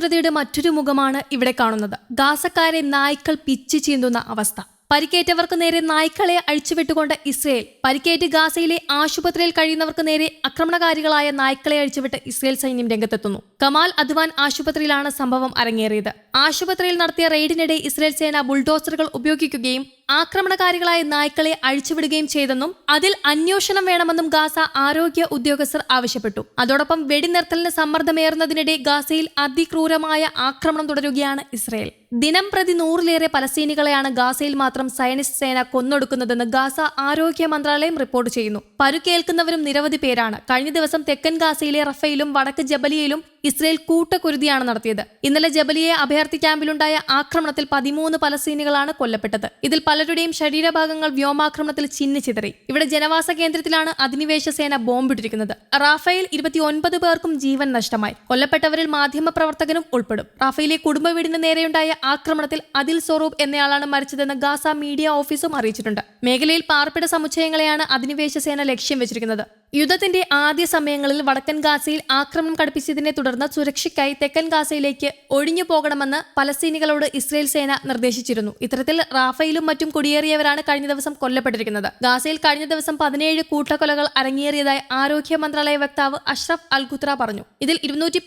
ക്രൂരതയുടെ മറ്റൊരു മുഖമാണ് ഇവിടെ കാണുന്നത്. ഗാസക്കാരെ നായ്ക്കൾ പിച്ചു ചീന്തുന്ന അവസ്ഥ. പരിക്കേറ്റവർക്ക് നേരെ നായ്ക്കളെ അഴിച്ചുവിട്ടുകൊണ്ട് ഇസ്രയേൽ. പരിക്കേറ്റ് ഗാസയിലെ ആശുപത്രിയിൽ കഴിയുന്നവർക്ക് നേരെ ആക്രമണകാരികളായ നായ്ക്കളെ അഴിച്ചുവിട്ട് ഇസ്രയേൽ സൈന്യം രംഗത്തെത്തുന്നു. കമാൽ അദ്വാൻ ആശുപത്രിയിലാണ് സംഭവം അരങ്ങേറിയത്. ആശുപത്രിയിൽ നടത്തിയ റെയ്ഡിനിടെ ഇസ്രയേൽ സേന ബുൾഡോസറുകൾ ഉപയോഗിക്കുകയും ആക്രമണകാരികളായ നായ്ക്കളെ അഴിച്ചുവിടുകയും ചെയ്തെന്നും അതിൽ അന്വേഷണം വേണമെന്നും ഗാസ ആരോഗ്യ ഉദ്യോഗസ്ഥർ ആവശ്യപ്പെട്ടു. അതോടൊപ്പം വെടിനിർത്തലിന് സമ്മർദ്ദമേറുന്നതിനിടെ ഗാസയിൽ അതിക്രൂരമായ ആക്രമണം തുടരുകയാണ് ഇസ്രയേൽ. ദിനം പ്രതി നൂറിലേറെ പലസ്തീനികളെയാണ് ഗാസയിൽ മാത്രം സയനിസ്റ്റ് സേന കൊന്നൊടുക്കുന്നതെന്ന് ഗാസ ആരോഗ്യ മന്ത്രാലയം റിപ്പോർട്ട് ചെയ്യുന്നു. പരുക്കേൽക്കുന്നവരും നിരവധി പേരാണ്. കഴിഞ്ഞ ദിവസം തെക്കൻ ഗാസയിലെ റഫയിലും വടക്ക് ജബലിയയിലും ഇസ്രയേൽ കൂട്ടക്കുരുതിയാണ് നടത്തിയത്. ഇന്നലെ ജബലിയെ അഭയാർത്ഥി ക്യാമ്പിലുണ്ടായ ആക്രമണത്തിൽ പതിമൂന്ന് പലസ്തീനികളാണ് കൊല്ലപ്പെട്ടത്. ഇതിൽ പലരുടെയും ശരീരഭാഗങ്ങൾ വ്യോമാക്രമണത്തിൽ ചിന്നിച്ചിതറി ഇവിടെ ജനവാസ കേന്ദ്രത്തിലാണ് അധിനിവേശ സേന ബോംബിട്ടിരിക്കുന്നത്. റാഫേൽ ഇരുപത്തിയൊൻപത് പേർക്കും ജീവൻ നഷ്ടമായി. കൊല്ലപ്പെട്ടവരിൽ മാധ്യമപ്രവർത്തകനും ഉൾപ്പെടും. റാഫേലിലെ കുടുംബ വീടിന് നേരെയുണ്ടായ ആക്രമണത്തിൽ അതിൽ സ്വറൂപ് എന്നയാളാണ് മരിച്ചതെന്ന് ഗാസ മീഡിയ ഓഫീസും അറിയിച്ചിട്ടുണ്ട്. മേഖലയിൽ പാർപ്പിട സമുച്ചയങ്ങളെയാണ് അധിനിവേശ സേന ലക്ഷ്യം വെച്ചിരിക്കുന്നത്. യുദ്ധത്തിന്റെ ആദ്യ സമയങ്ങളിൽ വടക്കൻ ഗാസയിൽ ആക്രമണം കടുപ്പിച്ചതിനെ തുടർന്ന് സുരക്ഷയ്ക്കായി തെക്കൻ ഗാസയിലേക്ക് ഒഴിഞ്ഞു പോകണമെന്ന് പലസ്തീനികളോട് ഇസ്രയേൽ സേന നിർദ്ദേശിച്ചിരുന്നു. ഇത്തരത്തിൽ റാഫയിലും മറ്റും കുടിയേറിയവരാണ് കഴിഞ്ഞ ദിവസം കൊല്ലപ്പെട്ടിരിക്കുന്നത്. ഗാസയിൽ കഴിഞ്ഞ ദിവസം പതിനേഴ് കൂട്ടക്കൊലകൾ അരങ്ങേറിയതായി ആരോഗ്യ മന്ത്രാലയ വക്താവ് അഷ്റഫ് അൽഖുത്ര പറഞ്ഞു. ഇതിൽ ഇരുന്നൂറ്റി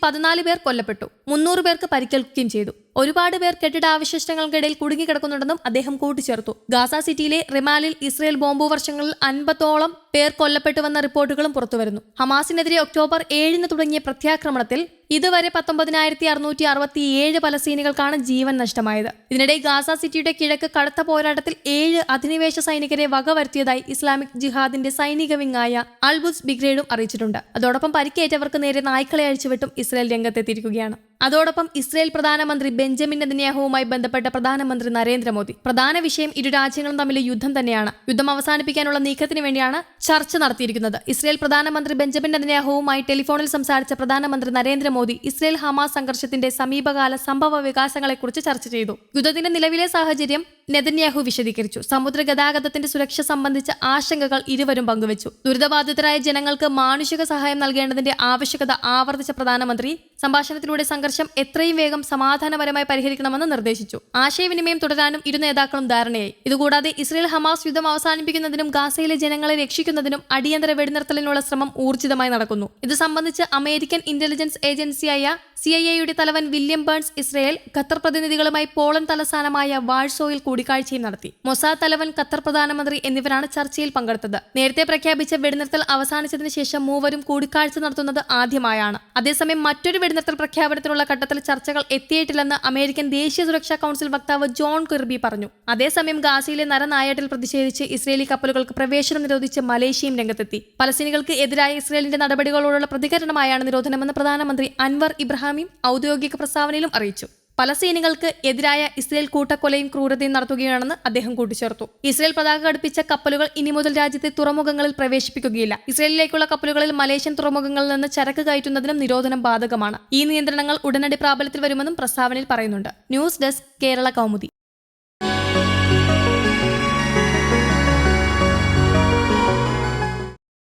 പേർ കൊല്ലപ്പെട്ടു. മുന്നൂറ് പേർക്ക് പരിക്കേൽക്കുകയും ചെയ്തു. ഒരുപാട് പേർ കെട്ടിടാവശിഷ്ടങ്ങൾക്കിടയിൽ കുടുങ്ങിക്കിടക്കുന്നുണ്ടെന്നും അദ്ദേഹം കൂട്ടിച്ചേർത്തു. ഗാസ സിറ്റിയിലെ റിമാലിൽ ഇസ്രയേൽ ബോംബു വർഷങ്ങളിൽ അൻപതോളം പേർ കൊല്ലപ്പെട്ടുവെന്ന റിപ്പോർട്ടുകളും പുറത്തുവരുന്നു. ഹമാസിനെതിരെ ഒക്ടോബർ ഏഴിന് തുടങ്ങിയ പ്രത്യാക്രമണത്തിൽ ഇതുവരെ പത്തൊമ്പതിനായിരത്തി അറുന്നൂറ്റി അറുപത്തിയേഴ് പലസ്തീനികൾക്കാണ് ജീവൻ നഷ്ടമായത്. ഇതിനിടെ ഗാസ സിറ്റിയുടെ കിഴക്ക് കടുത്ത പോരാട്ടത്തിൽ ഏഴ് അധിനിവേശ സൈനികരെ വകവരുത്തിയതായി ഇസ്ലാമിക് ജിഹാദിന്റെ സൈനിക വിങ്ങായ അൽബുസ് ബിഗ്രേഡും അറിയിച്ചിട്ടുണ്ട്. അതോടൊപ്പം പരിക്കേറ്റവർക്ക് നേരെ നായ്ക്കളെ അഴിച്ചുവിട്ടും ഇസ്രയേൽ രംഗത്തെത്തിയിരിക്കുകയാണ്. അതോടൊപ്പം ഇസ്രയേൽ പ്രധാനമന്ത്രി ബെഞ്ചമിൻ നെതന്യാഹുവുമായി ബന്ധപ്പെട്ട പ്രധാനമന്ത്രി നരേന്ദ്രമോദി. പ്രധാന വിഷയം ഇരു രാജ്യങ്ങളും തമ്മിലെ യുദ്ധം തന്നെയാണ്. യുദ്ധം അവസാനിപ്പിക്കാനുള്ള നീക്കത്തിന് വേണ്ടിയാണ് ചർച്ച നടത്തിയിരിക്കുന്നത്. ഇസ്രയേൽ പ്രധാനമന്ത്രി ബെഞ്ചമിൻ നെതന്യാഹുവുമായി ടെലിഫോണിൽ സംസാരിച്ച പ്രധാനമന്ത്രി നരേന്ദ്രമോദി ഇസ്രയേൽ ഹമാസ് സംഘർഷത്തിന്റെ സമീപകാല സംഭവ വികാസങ്ങളെക്കുറിച്ച് ചർച്ച ചെയ്തു. യുദ്ധത്തിന്റെ നിലവിലെ സാഹചര്യം നെതന്യാഹു വിശദീകരിച്ചു. സമുദ്ര ഗതാഗതത്തിന്റെ സുരക്ഷ സംബന്ധിച്ച ആശങ്കകൾ ഇരുവരും പങ്കുവച്ചു. ദുരിതബാധിതരായ ജനങ്ങൾക്ക് മാനുഷിക സഹായം നൽകേണ്ടതിന്റെ ആവശ്യകത ആവർത്തിച്ച പ്രധാനമന്ത്രി സംഭാഷണത്തിലൂടെ സംഘർഷം എത്രയും വേഗം സമാധാനപരമായി പരിഹരിക്കണമെന്ന് നിർദ്ദേശിച്ചു. ആശയവിനിമയം തുടരാനും ഇരു നേതാക്കളും ധാരണയായി. ഇതുകൂടാതെ ഇസ്രയേൽ ഹമാസ് യുദ്ധം അവസാനിപ്പിക്കുന്നതിനും ഗാസയിലെ ജനങ്ങളെ രക്ഷിക്കുന്നതിനും അടിയന്തര വെടിനിർത്തലിനുള്ള ശ്രമം ഊർജിതമായി നടക്കുന്നു. ഇത് സംബന്ധിച്ച് അമേരിക്കൻ ഇന്റലിജൻസ് ഏജൻസിയായ സി ഐ എയുടെ തലവൻ വില്യം ബേൺസ് ഇസ്രയേൽ ഖത്തർ പ്രതിനിധികളുമായി പോളണ്ട് തലസ്ഥാനമായ വാഴ്സോയിൽ കൂടിക്കാഴ്ചയും നടത്തി. മൊസാദ് തലവൻ ഖത്തർ പ്രധാനമന്ത്രി എന്നിവരാണ് ചർച്ചയിൽ പങ്കെടുത്തത്. നേരത്തെ പ്രഖ്യാപിച്ച വെടിനിർത്തൽ അവസാനിച്ചതിന് ശേഷം മൂവരും കൂടിക്കാഴ്ച നടത്തുന്നത് ആദ്യമായാണ്. അതേസമയം മറ്റൊരു വെടിനിർത്തൽ പ്രഖ്യാപനത്തിനുള്ള ഘട്ടത്തിൽ ചർച്ചകൾ എത്തിയിട്ടില്ലെന്ന് അമേരിക്കൻ ദേശീയ സുരക്ഷാ കൌൺസിൽ വക്താവ് ജോൺ കിർബി പറഞ്ഞു. അതേസമയം ഗാസയിലെ നരനായാട്ടിൽ പ്രതിഷേധിച്ച് ഇസ്രയേലി കപ്പലുകൾക്ക് പ്രവേശനം നിരോധിച്ച് മലേഷ്യയും രംഗത്തെത്തി. പലസ്തീനികൾക്ക് എതിരായ ഇസ്രയേലിന്റെ നടപടികളോടുള്ള പ്രതികരണമായാണ് നിരോധനമെന്ന് പ്രധാനമന്ത്രി അൻവർ ഇബ്രാഹിം ഔദ്യോഗിക പ്രസ്താവനയിലും അറിയിച്ചു. പലസ്തീനികൾക്ക് എതിരായ ഇസ്രയേൽ കൂട്ടക്കൊലയും ക്രൂരതയും നടത്തുകയാണെന്ന് അദ്ദേഹം കൂട്ടിച്ചേർത്തു. ഇസ്രയേൽ പതാക ഘടിപ്പിച്ച കപ്പലുകൾ ഇനി മുതൽ രാജ്യത്തെ തുറമുഖങ്ങളിൽ പ്രവേശിപ്പിക്കുകയില്ല. ഇസ്രയേലിലേക്കുള്ള കപ്പലുകളിൽ മലേഷ്യൻ തുറമുഖങ്ങളിൽ നിന്ന് ചരക്ക് കയറ്റുന്നതിനും നിരോധനം ബാധകമാണ്. ഈ നിയന്ത്രണങ്ങൾ ഉടനടി പ്രാബല്യത്തിൽ വരുമെന്നും പ്രസ്താവനയിൽ പറയുന്നുണ്ട്. News desk Kerala Kaumudi.